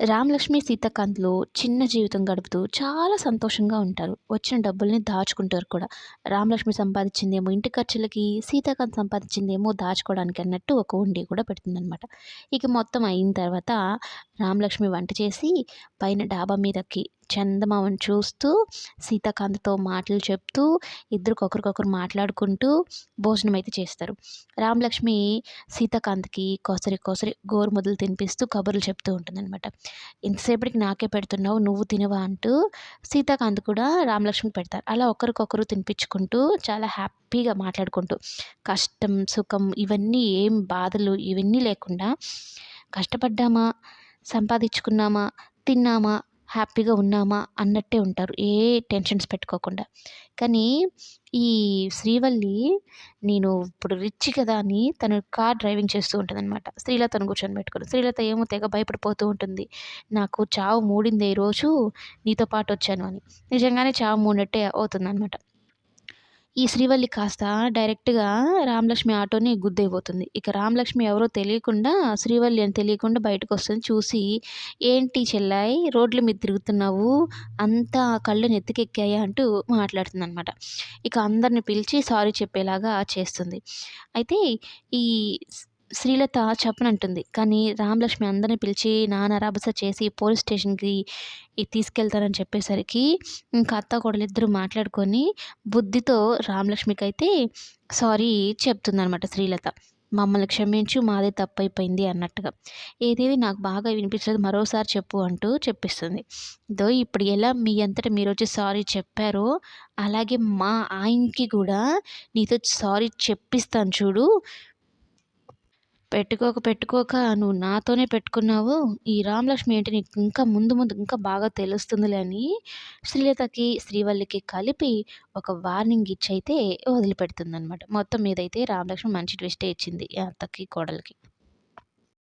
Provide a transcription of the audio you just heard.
రామలక్ష్మి సీతాకాంత్‌లు చిన్న జీవితం గడుపుతూ చాలా సంతోషంగా ఉంటారు. వచ్చిన డబ్బుల్ని దాచుకుంటారు కూడా. రామలక్ష్మి సంపాదించిందేమో ఇంటి ఖర్చులకి, సీతాకాంత్ సంపాదించిందేమో దాచుకోవడానికి అన్నట్టు ఒక ఉండి కూడా పెడుతుందనమాట. ఇక మొత్తం అయిన తర్వాత రామలక్ష్మి వంట చేసి పైన డాబా మీదకి చందమామను చూస్తూ, సీతాకాంత్‌తో మాటలు చెప్తూ, ఇద్దరు ఒకరికొకరు మాట్లాడుకుంటూ భోజనం అయితే చేస్తారు. రామలక్ష్మి సీతాకాంత్‌కి కోసరి కోసరి గోరుముద్దలు తినిపిస్తూ కబుర్లు చెప్తూ ఉంటుందన్నమాట ఇంతసేపటికి నాకే పెడుతున్నావు నువ్వు తినవా అంటూ సీతాకాంత్ కూడా రామలక్ష్మికి పెడతారు. అలా ఒకరికొకరు తినిపించుకుంటూ చాలా హ్యాపీగా మాట్లాడుకుంటూ కష్టం, సుఖం ఇవన్నీ ఏం బాధలు ఇవన్నీ లేకుండా కష్టపడ్డామా, సంపాదించుకున్నామా, తిన్నామా, హ్యాపీగా ఉన్నామా అన్నట్టే ఉంటారు. ఏ టెన్షన్స్ పెట్టుకోకుండా. కానీ ఈ శ్రీవల్లి నేను ఇప్పుడు రిచ్ కదా అని తను కార్ డ్రైవింగ్ చేస్తూ ఉంటుందన్నమాట. శ్రీలతను కూర్చొనిబెట్టుకొని. శ్రీలత ఏమో తెగ భయపడిపోతూ ఉంటుంది. నాకు చావు మూడిందే ఈరోజు నీతో పాటు వచ్చాను అని. నిజంగానే చావు మూడినట్టే అవుతుందన్నమాట ఈ శ్రీవల్లి కాస్త డైరెక్ట్‌గా రామలక్ష్మి ఆటోని గుద్దైపోతుంది ఇక రామలక్ష్మి ఎవరో తెలియకుండా శ్రీవల్లి అని తెలియకుండా బయటకొస్తుంది. చూసి ఏంటి చెల్లాయి రోడ్ల మీద తిరుగుతున్నావు అంతా కళ్ళు నెత్తికెక్కాయా అంటూ మాట్లాడుతుందనమాట. ఇక అందరిని పిలిచి సారీ చెప్పేలాగా చేస్తుంది. అయితే ఈ శ్రీలత చెప్పనంటుంది. కానీ రామలక్ష్మి అందరిని పిలిచి నానరాబస చేసి పోలీస్ స్టేషన్‌కి తీసుకెళ్తారని చెప్పేసరికి ఇంకా అత్త కోడలిద్దరూ మాట్లాడుకొని బుద్ధితో రామలక్ష్మికైతే సారీ చెప్తుందనమాట శ్రీలత. మమ్మల్ని క్షమించు మాదే తప్పైపోయింది అన్నట్టుగా. ఏదేది నాకు బాగా వినిపించలేదు మరోసారి చెప్పు అంటూ చెప్పిస్తుంది. దో ఇప్పుడు ఎలా మీ ఎంతటి మీరు వచ్చి సారీ చెప్పారో అలాగే మా ఆయనకి కూడా నీతో సారీ చెప్పిస్తాను చూడు. పెట్టుకోక పెట్టుకోక నువ్వు నాతోనే పెట్టుకున్నావు. ఈ రామలక్ష్మి ఏంటి నీకు ఇంకా ముందు ముందు ఇంకా బాగా తెలుస్తుందిలే అని శ్రీలతకి, శ్రీవల్లికి కలిపి ఒక వార్నింగ్ ఇచ్చైతే వదిలిపెడుతుందనమాట. మొత్తం మీదైతే రామలక్ష్మి మంచి ట్విస్టే ఇచ్చింది అత్తకి, కోడలికి.